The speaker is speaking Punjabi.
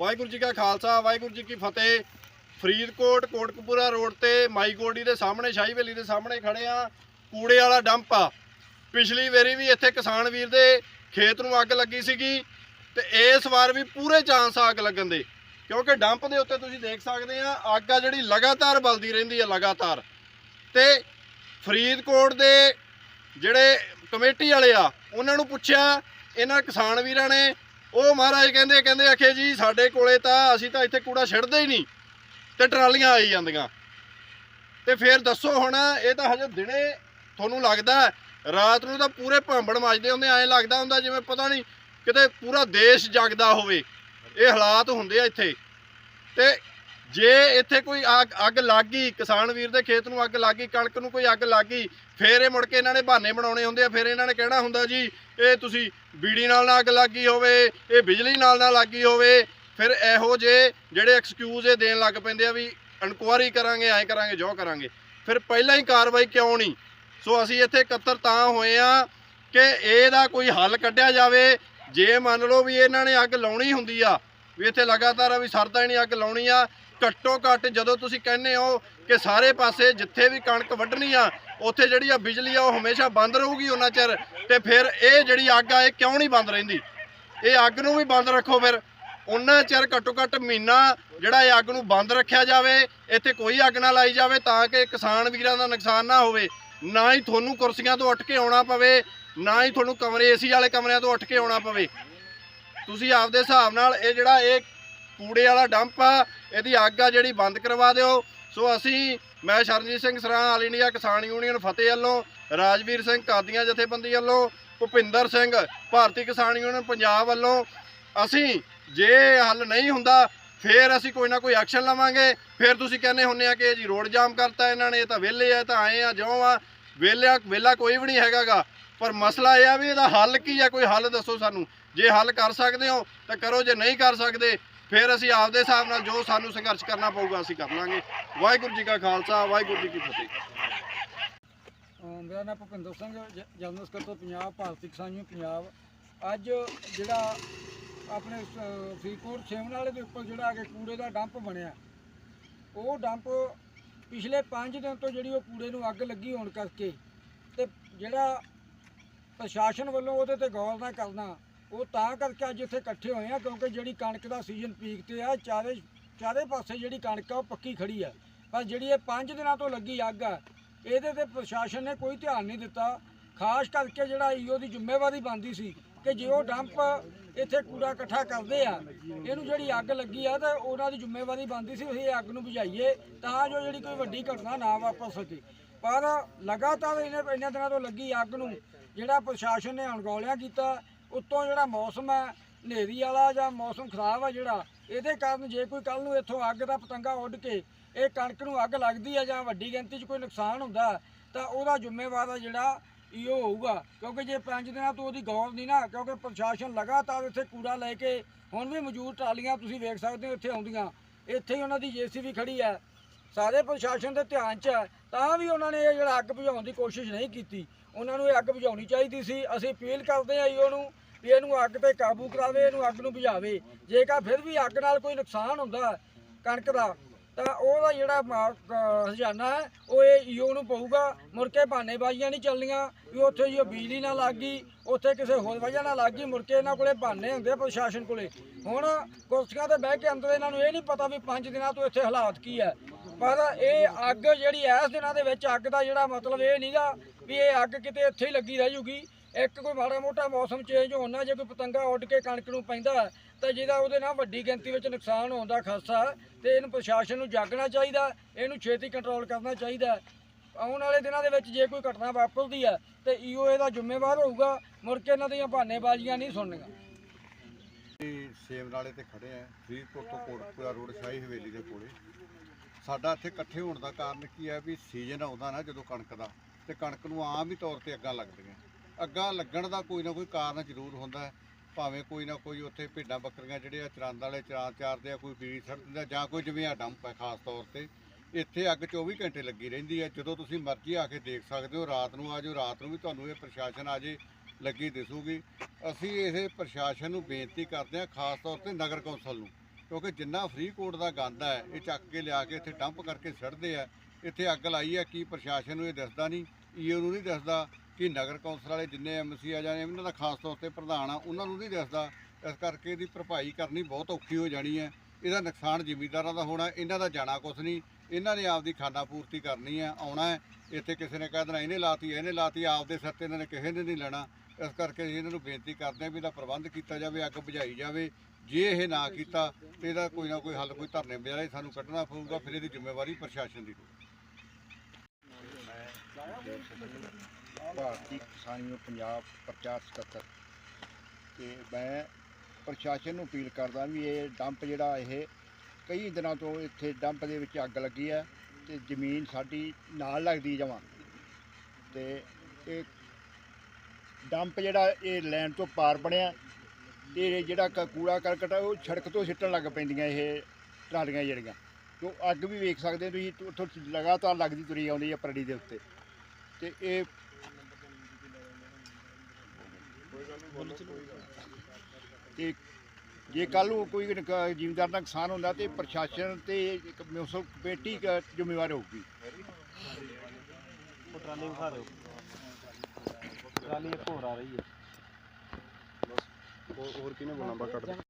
ਵਾਹਿਗੁਰੂ ਜੀ ਕਾ ਖਾਲਸਾ, ਵਾਹਿਗੁਰੂ ਜੀ ਕੀ ਫਤਿਹ। ਫਰੀਦਕੋਟ, ਕੋਟਕਪੂਰਾ ਰੋਡ ਤੇ ਮਾਈਕੋਡੀ ਦੇ ਸਾਹਮਣੇ, ਸ਼ਾਹੀ ਵੇਲੀ ਦੇ ਸਾਹਮਣੇ ਖੜੇ ਆ। ਕੂੜੇ ਵਾਲਾ ਡੰਪ ਆ। ਪਿਛਲੀ ਵਾਰੀ ਵੀ ਇੱਥੇ ਕਿਸਾਨ ਵੀਰ ਦੇ ਖੇਤ ਨੂੰ ਅੱਗ ਲੱਗੀ ਸੀਗੀ ਤੇ ਇਸ ਵਾਰ ਵੀ ਪੂਰੇ ਚਾਂਸ ਆ ਅੱਗ ਲੱਗਣ ਦੇ। ਕਿਉਂਕਿ ਡੰਪ ਦੇ ਉੱਤੇ ਤੁਸੀਂ ਦੇਖ ਸਕਦੇ ਆ, ਅੱਗ ਆ ਜਿਹੜੀ ਲਗਾਤਾਰ ਬਲਦੀ ਰਹਿੰਦੀ ਆ, ਲਗਾਤਾਰ। ਤੇ ਫਰੀਦਕੋਟ ਦੇ ਜਿਹੜੇ ਕਮੇਟੀ ਵਾਲੇ ਆ, ਉਹਨਾਂ ਨੂੰ ਪੁੱਛਿਆ, ਇਹਨਾਂ ਕਿਸਾਨ ਵੀਰਾਂ ਨੇ ਉਹ ਮਹਾਰਾਜ ਕਹਿੰਦੇ ਕਹਿੰਦੇ ਆਖੇ ਜੀ, ਸਾਡੇ ਕੋਲੇ ਤਾਂ ਅਸੀਂ ਤਾਂ ਇੱਥੇ ਕੂੜਾ ਛੱਡਦੇ ਹੀ ਨਹੀਂ ਤੇ ਟਰਾਲੀਆਂ ਆਈ ਜਾਂਦੀਆਂ। ਤੇ ਫਿਰ ਦੱਸੋ ਹੁਣ, ਇਹ ਤਾਂ ਹਜੇ ਦਿਨੇ ਤੁਹਾਨੂੰ ਲੱਗਦਾ ਰਾਤ ਨੂੰ ਤਾਂ ਪੂਰੇ ਭਾਂਬੜ ਮੱਚਦੇ ਹੁੰਦੇ ਐਂ ਲੱਗਦਾ ਹੁੰਦਾ ਜਿਵੇਂ ਪਤਾ ਨਹੀਂ ਕਿਤੇ ਪੂਰਾ ਦੇਸ਼ ਜਗਦਾ ਹੋਵੇ। ਇਹ ਹਾਲਾਤ ਹੁੰਦੇ ਆ ਇੱਥੇ। ਤੇ ਜੇ ਇੱਥੇ ਕੋਈ ਅੱਗ ਅੱਗ ਲੱਗ ਗਈ ਕਿਸਾਨ ਵੀਰ ਦੇ ਖੇਤ ਨੂੰ ਅੱਗ ਲੱਗ ਗਈ ਕਣਕ ਨੂੰ ਕੋਈ ਅੱਗ ਲੱਗ ਗਈ ਫੇਰ ਇਹ ਮੁੜ ਕੇ ਇਹਨਾਂ ਨੇ ਬਹਾਨੇ ਬਣਾਉਣੇ ਹੁੰਦੇ ਆ, ਫਿਰ ਇਹਨਾਂ ਨੇ ਕਹਿਣਾ ਹੁੰਦਾ ਜੀ, ਇਹ ਤੁਸੀਂ ਬੀੜੀ ਨਾਲ ਨਾ ਅੱਗ ਲੱਗੀ ਹੋਵੇ, ਇਹ ਬਿਜਲੀ ਨਾਲ ਨਾ ਲੱਗੀ ਹੋਵੇ, ਫਿਰ ਇਹੋ ਜੇ ਜਿਹੜੇ ਐਕਸਕਿਊਜ਼ ਇਹ ਦੇਣ ਲੱਗ ਪੈਂਦੇ ਆ ਵੀ ਇਨਕੁਆਰੀ ਕਰਾਂਗੇ, ਐਂ ਕਰਾਂਗੇ, ਜੋ ਕਰਾਂਗੇ। ਫਿਰ ਪਹਿਲਾਂ ਹੀ ਕਾਰਵਾਈ ਕਿਉਂ ਨਹੀਂ? ਸੋ ਅਸੀਂ ਇੱਥੇ ਇਕੱਤਰ ਤਾਂ ਹੋਏ ਆ ਕਿ ਇਹਦਾ ਕੋਈ ਹੱਲ ਕੱਢਿਆ ਜਾਵੇ। ਜੇ ਮੰਨ ਲਓ ਵੀ ਇਹਨਾਂ ਨੇ ਅੱਗ ਲਾਉਣੀ ਹੁੰਦੀ ਆ, ਵੀ ਇੱਥੇ ਲਗਾਤਾਰ ਆ ਵੀ ਸਰਦਾ ਹੀ ਨਹੀਂ ਅੱਗ ਲਾਉਣੀ ਆ ਘੱਟੋ ਘੱਟ ਜਦੋਂ ਤੁਸੀਂ ਕਹਿੰਦੇ ਹੋ ਕਿ ਸਾਰੇ ਪਾਸੇ ਜਿੱਥੇ ਵੀ ਕਣਕ ਵੱਢਣੀ ਆ, ਉੱਥੇ ਜਿਹੜੀ ਆ ਬਿਜਲੀ ਆ ਉਹ ਹਮੇਸ਼ਾ ਬੰਦ ਰਹੂਗੀ ਉਹਨਾਂ ਚਿਰ, ਤੇ ਫਿਰ ਇਹ ਜਿਹੜੀ ਅੱਗ ਆ, ਇਹ ਕਿਉਂ ਨਹੀਂ ਬੰਦ ਰਹਿੰਦੀ? ਇਹ ਅੱਗ ਨੂੰ ਵੀ ਬੰਦ ਰੱਖੋ ਫਿਰ। ਉਹਨਾਂ ਚਿਰ ਘੱਟੋ ਘੱਟ ਮਹੀਨਾ ਜਿਹੜਾ ਇਹ ਅੱਗ ਨੂੰ ਬੰਦ ਰੱਖਿਆ ਜਾਵੇ, ਇੱਥੇ ਕੋਈ ਅੱਗ ਨਾ ਲਾਈ ਜਾਵੇ ਤਾਂ ਕਿ ਕਿਸਾਨ ਵੀਰਾਂ ਦਾ ਨੁਕਸਾਨ ਨਾ ਹੋਵੇ। ਨਾ ਹੀ ਤੁਹਾਨੂੰ ਕੁਰਸੀਆਂ ਤੋਂ ਉੱਠ ਕੇ ਆਉਣਾ ਪਵੇ, ਨਾ ਹੀ ਤੁਹਾਨੂੰ ਕਮਰੇ ਏਸੀ ਵਾਲੇ ਕਮਰਿਆਂ ਤੋਂ ਉੱਠ ਕੇ ਆਉਣਾ ਪਵੇ। ਤੁਸੀਂ ਆਪਦੇ ਹਿਸਾਬ ਨਾਲ ਇਹ ਜਿਹੜਾ ਇਹ ਕੂੜੇ ਵਾਲਾ ਡੰਪ ਆ, ਇਹਦੀ ਅੱਗ ਆ ਜਿਹੜੀ ਬੰਦ ਕਰਵਾ ਦਿਓ। ਸੋ ਅਸੀਂ, ਮੈਂ ਸ਼ਰਨਜੀਤ ਸਿੰਘ ਸਰਾਂ, ਆਲ ਇੰਡੀਆ ਕਿਸਾਨ ਯੂਨੀਅਨ ਫਤਿਹ ਵੱਲੋਂ, ਰਾਜਵੀਰ ਸਿੰਘ ਕਾਦੀਆਂ ਜਥੇਬੰਦੀ ਵੱਲੋਂ, ਭੁਪਿੰਦਰ ਸਿੰਘ, ਭਾਰਤੀ ਕਿਸਾਨ ਯੂਨੀਅਨ ਪੰਜਾਬ ਵੱਲੋਂ, ਅਸੀਂ ਜੇ ਹੱਲ ਨਹੀਂ ਹੁੰਦਾ, ਫੇਰ ਅਸੀਂ ਕੋਈ ਨਾ ਕੋਈ ਐਕਸ਼ਨ ਲਵਾਂਗੇ। ਫੇਰ ਤੁਸੀਂ ਕਹਿੰਦੇ ਹੁੰਨੇ ਆ ਕਿ ਜੀ ਰੋਡ ਜਾਮ ਕਰਤਾ ਇਹਨਾਂ ਨੇ, ਇਹ ਤਾਂ ਵਿਹਲੇ ਆ ਤਾਂ ਆਏ ਆ, ਜਿਉਂ ਆ, ਵਿਹਲਿਆ, ਵਿਹਲਾ ਕੋਈ ਵੀ ਨਹੀਂ ਹੈਗਾਗਾ। ਪਰ ਮਸਲਾ ਇਹ ਆ ਵੀ ਇਹਦਾ ਹੱਲ ਕੀ ਆ? ਕੋਈ ਹੱਲ ਦੱਸੋ ਸਾਨੂੰ। ਜੇ ਹੱਲ ਕਰ ਸਕਦੇ ਹੋ, ਤਾਂ ਕਰੋ, ਜੇ ਨਹੀਂ ਕਰ ਸਕਦੇ ਫਿਰ ਅਸੀਂ ਆਪਦੇ ਹਿਸਾਬ ਨਾਲ ਜੋ ਸਾਨੂੰ ਸੰਘਰਸ਼ ਕਰਨਾ ਪਊਗਾ ਅਸੀਂ ਕਰ ਲਾਂਗੇ। ਵਾਹਿਗੁਰੂ ਜੀ ਕਾ ਖਾਲਸਾ, ਵਾਹਿਗੁਰੂ ਜੀ ਕੀ ਫਤਿਹ। ਮੇਰਾ ਨਾਮ ਭੁਪਿੰਦਰ ਸਿੰਘ ਜ- ਜਨਰਲ ਸਕੱਤਰ ਪੰਜਾਬ, ਭਾਰਤੀ ਕਿਸਾਨ ਪੰਜਾਬ। ਅੱਜ ਜਿਹੜਾ ਆਪਣੇ ਫਰੀਦਕੋਟ ਛੇਵਨ ਵਾਲੇ ਦੇ ਉੱਪਰ ਜਿਹੜਾ ਕਿ ਕੂੜੇ ਦਾ ਡੰਪ ਬਣਿਆ, ਉਹ ਡੰਪ ਪਿਛਲੇ 5 ਦਿਨ ਤੋਂ ਜਿਹੜੀ ਉਹ ਕੂੜੇ ਨੂੰ ਅੱਗ ਲੱਗੀ ਹੋਣ ਕਰਕੇ ਤੇ ਜਿਹੜਾ ਪ੍ਰਸ਼ਾਸਨ ਵੱਲੋਂ ਉਹਦੇ ਤੇ ਗੌਰ ਨਾ ਕਰਨਾ ਉਹ ਤਾਂ ਕਰਕੇ ਅੱਜ ਇੱਥੇ ਇਕੱਠੇ ਹੋਏ ਆ, ਕਿਉਂਕਿ ਜਿਹੜੀ ਕਣਕ ਦਾ ਸੀਜ਼ਨ ਪੀਕ ਤੇ ਆ, ਚਾਰੇ ਚਾਰੇ ਪਾਸੇ ਜਿਹੜੀ ਕਣਕ ਆ, ਉਹ ਪੱਕੀ ਖੜੀ ਆ। ਪਰ ਜਿਹੜੀ ਇਹ 5 ਦਿਨਾਂ ਤੋਂ ਲੱਗੀ ਅੱਗ ਆ, ਇਹਦੇ ਤੇ ਪ੍ਰਸ਼ਾਸਨ ਨੇ ਕੋਈ ਧਿਆਨ ਨਹੀਂ ਦਿੱਤਾ। ਖਾਸ ਕਰਕੇ ਜਿਹੜਾ ਈਓ ਦੀ ਜ਼ਿੰਮੇਵਾਰੀ ਬਣਦੀ ਸੀ ਕਿ ਜੇ ਉਹ ਡੰਪ ਇੱਥੇ ਕੂੜਾ ਇਕੱਠਾ ਕਰਦੇ ਆ, ਇਹਨੂੰ ਜਿਹੜੀ ਅੱਗ ਲੱਗੀ ਆ ਤਾਂ ਉਹਨਾਂ ਦੀ ਜ਼ਿੰਮੇਵਾਰੀ ਬਣਦੀ ਸੀ, ਅਸੀਂ ਇਹ ਅੱਗ ਨੂੰ ਬੁਝਾਈਏ ਤਾਂ ਜੋ ਜਿਹੜੀ ਕੋਈ ਵੱਡੀ ਘਟਨਾ ਨਾ ਵਾਪਰ ਸਕੇ। ਪਰ ਲਗਾਤਾਰ ਇਹਨੇ ਇਹਨਾਂ ਦਿਨਾਂ ਤੋਂ ਲੱਗੀ ਅੱਗ ਨੂੰ ਜਿਹੜਾ ਪ੍ਰਸ਼ਾਸਨ ਨੇ ਅਣਗੌਲਿਆ ਕੀਤਾ ਉੱਤੋਂ ਜਿਹੜਾ ਮੌਸਮ ਹੈ, ਹਨੇਰੀ ਵਾਲਾ ਜਾਂ ਮੌਸਮ ਖਰਾਬ ਆ ਜਿਹੜਾ, ਇਹਦੇ ਕਾਰਨ ਜੇ ਕੋਈ ਕੱਲ ਨੂੰ ਇੱਥੋਂ ਅੱਗ ਦਾ ਪਤੰਗਾ ਉੱਡ ਕੇ ਇਹ ਕਣਕ ਨੂੰ ਅੱਗ ਲੱਗਦੀ ਹੈ ਜਾਂ ਵੱਡੀ ਗਿਣਤੀ 'ਚ ਕੋਈ ਨੁਕਸਾਨ ਹੁੰਦਾ, ਤਾਂ ਉਹਦਾ ਜ਼ਿੰਮੇਵਾਰ ਆ ਜਿਹੜਾ ਇਹੋ ਹੋਊਗਾ। ਕਿਉਂਕਿ ਜੇ ਪੰਜ ਦਿਨਾਂ ਤੋਂ ਉਹਦੀ ਗੌਰ ਨਹੀਂ ਨਾ, ਕਿਉਂਕਿ ਪ੍ਰਸ਼ਾਸਨ ਲਗਾਤਾਰ ਇੱਥੇ ਕੂੜਾ ਲੈ ਕੇ ਹੁਣ ਵੀ ਮੌਜੂਦ ਟਰਾਲੀਆਂ ਤੁਸੀਂ ਵੇਖ ਸਕਦੇ ਹੋ ਇੱਥੇ ਆਉਂਦੀਆਂ। ਇੱਥੇ ਹੀ ਉਹਨਾਂ ਦੀ ਜੀਸੀਬੀ ਖੜੀ ਹੈ ਸਾਰੇ ਪ੍ਰਸ਼ਾਸਨ ਦੇ ਧਿਆਨ 'ਚ ਹੈ ਤਾਂ ਵੀ ਉਹਨਾਂ ਨੇ ਇਹ ਜਿਹੜਾ ਅੱਗ ਬੁਝਾਉਣ ਦੀ ਕੋਸ਼ਿਸ਼ ਨਹੀਂ ਕੀਤੀ। ਉਹਨਾਂ ਨੂੰ ਇਹ ਅੱਗ ਬੁਝਾਉਣੀ ਚਾਹੀਦੀ ਸੀ। ਅਸੀਂ ਅਪੀਲ ਕਰਦੇ ਹਾਂ ਈਓ ਨੂੰ ਵੀ ਇਹਨੂੰ ਅੱਗ ਤੇ ਕਾਬੂ ਕਰਾਵੇ, ਇਹਨੂੰ ਅੱਗ ਨੂੰ ਬੁਝਾਵੇ। ਜੇਕਰ ਫਿਰ ਵੀ ਅੱਗ ਨਾਲ ਕੋਈ ਨੁਕਸਾਨ ਹੁੰਦਾ ਕਣਕ ਦਾ, ਤਾਂ ਉਹਦਾ ਜਿਹੜਾ ਮਾ- ਕ- ਹੈ, ਉਹ ਇਹ ਈਓ ਨੂੰ ਪਊਗਾ। ਮੁੜ ਕੇ ਬਹਾਨੇਬਾਜ਼ੀਆਂ ਨਹੀਂ ਚੱਲਣੀਆਂ ਵੀ ਉੱਥੇ ਜੀ ਬਿਜਲੀ ਨਾਲ ਲੱਗ ਗਈ, ਉੱਥੇ ਕਿਸੇ ਹੋਰ ਵਜ੍ਹਾ ਨਾਲ ਲੱਗ ਗਈ, ਮੁੜ ਕੇ ਇਹਨਾਂ ਕੋਲੇ ਬਹਾਨੇ ਹੁੰਦੇ ਪ੍ਰਸ਼ਾਸਨ ਕੋਲੇ। ਹੁਣ ਕੁਰਸੀਆਂ ਤੇ ਬਹਿ ਕੇ ਅੰਦਰ ਇਹਨਾਂ ਨੂੰ ਇਹ ਨਹੀਂ ਪਤਾ ਵੀ 5 ਦਿਨਾਂ ਤੋਂ ਇੱਥੇ ਹਾਲਾਤ ਕੀ ਹੈ। ਪਰ ਇਹ ਅੱਗ ਜਿਹੜੀ ਇਸ ਦਿਨਾਂ ਦੇ ਵਿੱਚ ਅੱਗ ਦਾ ਜਿਹੜਾ ਮਤਲਬ ਇਹ ਨਹੀਂਗਾ ਵੀ ਇਹ ਅੱਗ ਕਿਤੇ ਇੱਥੇ ਹੀ ਲੱਗੀ ਰਹਿ ਜੂਗੀ। ਇੱਕ ਕੋਈ ਮਾੜਾ ਮੋਟਾ ਮੌਸਮ ਚੇਂਜ ਹੋਣਾ ਜੇ ਕੋਈ ਪਤੰਗਾ ਉੱਡ ਕੇ ਕਣਕ ਨੂੰ ਪੈਂਦਾ ਤਾਂ ਜਿਹਦਾ ਉਹਦੇ ਨਾਲ ਵੱਡੀ ਗਿਣਤੀ ਵਿੱਚ ਨੁਕਸਾਨ ਹੋਣ ਦਾ ਖਾਸਾ ਹੈ ਤੇ ਇਹਨੂੰ ਪ੍ਰਸ਼ਾਸਨ ਨੂੰ ਜਾਗਣਾ ਚਾਹੀਦਾ, ਇਹਨੂੰ ਛੇਤੀ ਕੰਟਰੋਲ ਕਰਨਾ ਚਾਹੀਦਾ ਆਉਣ ਵਾਲੇ ਦਿਨਾਂ ਦੇ ਵਿੱਚ ਜੇ ਕੋਈ ਘਟਨਾ ਵਾਪਰਦੀ ਹੈ, ਤੇ ਈਓ ਇਹਦਾ ਜ਼ਿੰਮੇਵਾਰ ਹੋਊਗਾ, ਮੁੜ ਕੇ ਇਹਨਾਂ ਦੀਆਂ ਬਹਾਨੇਬਾਜ਼ੀਆਂ ਨਹੀਂ ਸੁਣਨੀਆਂ। ਅਸੀਂ ਨਾਲੇ ਤੇ ਖੜੇ ਆ ਫਰੀਦਕੋਟ ਤੋਂ ਕੋਟਪੁਰਾ ਰੋਡ, ਸ਼ਾਹੀ ਹਵੇਲੀ ਦੇ ਕੋਲੇ। ਸਾਡਾ ਇੱਥੇ ਇਕੱਠੇ ਹੋਣ ਦਾ ਕਾਰਨ ਕੀ ਹੈ ਵੀ ਸੀਜ਼ਨ ਆਉਂਦਾ ਨਾ ਜਦੋਂ ਕਣਕ ਦਾ, ਤੇ ਕਣਕ ਨੂੰ ਆਮ ਹੀ ਤੌਰ ਤੇ ਅੱਗਾਂ ਲੱਗਦੀਆਂ। ਅੱਗਾਂ ਲੱਗਣ ਦਾ ਕੋਈ ਨਾ ਕੋਈ ਕਾਰਨ ਜ਼ਰੂਰ ਹੁੰਦਾ ਹੈ, ਭਾਵੇਂ ਕੋਈ ਨਾ ਕੋਈ ਉੱਥੇ ਭੇਡਾਂ ਬੱਕਰੀਆਂ ਜਿਹੜੇ ਆ ਚਰਾਂਦ ਵਾਲੇ ਚਰਾਂ ਚਾਰਦੇ ਆ, ਕੋਈ ਬੀਜ ਸੜ ਦਿੰਦਾ ਜਾਂ ਕੋਈ ਜਿਵੇਂ ਆ ਡੰਪ ਹੈ ਖਾਸ ਤੌਰ ਤੇ, ਇੱਥੇ ਅੱਗ 24 ਘੰਟੇ ਲੱਗੀ ਰਹਿੰਦੀ ਹੈ। ਜਦੋਂ ਤੁਸੀਂ ਮਰਜ਼ੀ ਆ ਕੇ ਦੇਖ ਸਕਦੇ ਹੋ, ਰਾਤ ਨੂੰ ਆ ਜਾਓ, ਰਾਤ ਨੂੰ ਵੀ ਤੁਹਾਨੂੰ ਇਹ ਪ੍ਰਸ਼ਾਸਨ ਆ ਜੇ ਲੱਗੀ ਦਿਸੂਗੀ। ਅਸੀਂ ਇਹ ਪ੍ਰਸ਼ਾਸਨ ਨੂੰ ਬੇਨਤੀ ਕਰਦੇ ਹਾਂ, ਖਾਸ ਤੌਰ ਤੇ ਨਗਰ ਕੌਂਸਲ ਨੂੰ। ਕਿਉਂਕਿ ਜਿੰਨਾ ਫਰੀਦਕੋਟ ਦਾ ਗੰਦ ਹੈ, ਇਹ ਚੱਕ ਕੇ ਲਿਆ ਕੇ ਇੱਥੇ ਡੰਪ ਕਰਕੇ ਛੱਡਦੇ ਆ। ਇੱਥੇ ਅੱਗ ਲਾਈ ਹੈ ਕੀ ਪ੍ਰਸ਼ਾਸਨ ਨੂੰ ਇਹ ਦੱਸਦਾ ਨਹੀਂ ਈਓ ਨੂੰ ਨਹੀਂ ਦੱਸਦਾ, ਕਿ ਨਗਰ ਕੌਂਸਲ ਵਾਲੇ ਜਿੰਨੇ ਐਮਸੀ ਆ ਜਾਂ ਇਹਨਾਂ ਦਾ ਖਾਸ ਤੌਰ ਤੇ ਪ੍ਰਧਾਨ ਆ, ਉਹਨਾਂ ਨੂੰ ਨਹੀਂ ਦੱਸਦਾ। ਇਸ ਕਰਕੇ ਇਹਦੀ ਭਰਪਾਈ ਕਰਨੀ ਬਹੁਤ ਔਖੀ ਹੋ ਜਾਣੀ ਹੈ। ਇਹਦਾ ਨੁਕਸਾਨ ਜ਼ਿਮੀਂਦਾਰਾਂ ਦਾ ਹੋਣਾ, ਇਹਨਾਂ ਦਾ ਜਾਣਾ ਕੁਛ ਨਹੀਂ। ਇਹਨਾਂ ਨੇ ਆਪਦੀ ਖਾਨਾ ਪੂਰਤੀ ਕਰਨੀ ਹੈ, ਆਉਣਾ ਹੈ। ਇੱਥੇ ਕਿਸੇ ਨੇ ਕਹਿ ਦੇਣਾ, ਇਹਨੇ ਲਾਤੀ ਇਹਨੇ ਲਾਤੀ, ਆਪਦੇ ਸਿਰ ਤੇ ਇਹਨਾਂ ਨੇ ਕਿਸੇ ਨੇ ਨਹੀਂ ਲੈਣਾ। ਇਸ ਕਰਕੇ ਅਸੀਂ ਇਹਨਾਂ ਨੂੰ ਬੇਨਤੀ ਕਰਦੇ ਹਾਂ ਵੀ ਇਹਦਾ ਪ੍ਰਬੰਧ ਕੀਤਾ ਜਾਵੇ, ਅੱਗ ਬੁਝਾਈ ਜਾਵੇ। ਜੇ ਇਹ ਨਾ ਕੀਤਾ ਤੇ ਇਹਦਾ ਕੋਈ ਨਾ ਕੋਈ ਹੱਲ, ਕੋਈ ਧਰਨੇ ਬਜਾਏ ਸਾਨੂੰ ਕੱਢਣਾ ਪਊਗਾ, ਫਿਰ ਇਹਦੀ ਜ਼ਿੰਮੇਵਾਰੀ ਪ੍ਰਸ਼ਾਸਨ ਦੀ ਹੋਊਗੀ ਭਾਰਤੀ ਕਿਸਾਨ ਯੂਨੀਅਨ ਪੰਜਾਬ ਪ੍ਰਚਾਰ ਸਕੱਤਰ। ਤੇ ਮੈਂ ਪ੍ਰਸ਼ਾਸਨ ਨੂੰ ਅਪੀਲ ਕਰਦਾ ਵੀ ਇਹ ਡੰਪ ਜਿਹੜਾ ਇਹ ਕਈ ਦਿਨਾਂ ਤੋਂ ਇੱਥੇ ਡੰਪ ਦੇ ਵਿੱਚ ਅੱਗ ਲੱਗੀ ਹੈ ਤੇ ਜ਼ਮੀਨ ਸਾਡੀ ਨਾਲ ਲੱਗਦੀ ਜਮਾਂ। ਤੇ ਇਹ ਡੰਪ ਜਿਹੜਾ ਇਹ ਲੈਣ ਤੋਂ ਪਾਰ ਬਣਿਆ ਤੇ ਜਿਹੜਾ ਕ- ਕੂੜਾ ਕਰਕਟ ਆ, ਉਹ ਸੜਕ ਤੋਂ ਸਿੱਟਣ ਲੱਗ ਪੈਂਦੀਆਂ ਇਹ ਟਰਾਲੀਆਂ ਜਿਹੜੀਆਂ। ਤੋਂ ਅੱਗ ਵੀ ਵੇਖ ਸਕਦੇ ਹੋ ਤੁਸੀਂ, ਉੱਥੋਂ ਲਗਾਤਾਰ ਲੱਗਦੀ ਤੁਰੀ ਆਉਂਦੀ ਹੈ ਪਰੜੀ ਦੇ ਉੱਤੇ। ਤੇ ਇਹ ਤੇ ਜੇ ਕੱਲ ਨੂੰ ਕੋਈ ਨੁਕ- ਜ਼ਿਮੀਂਦਾਰ ਦਾ ਨੁਕਸਾਨ ਹੁੰਦਾ ਤੇ ਪ੍ਰਸ਼ਾਸਨ ਤੇ ਇੱਕ ਮਿਊਨਿਸਪਲ ਕਮੇਟੀ ਕ- ਜ਼ਿੰਮੇਵਾਰ ਹੋਊਗੀ। ਟਰਾਲੀ ਵਿਖਾ ਦਿਓ। ਟਰਾਲੀ ਇੱਕ ਹੋਰ ਆ ਰਹੀ ਹੈ। ਹੋਰ ਕਿਹਨੇ ਬੋਲਣਾ ਬਾ ਕੱਢ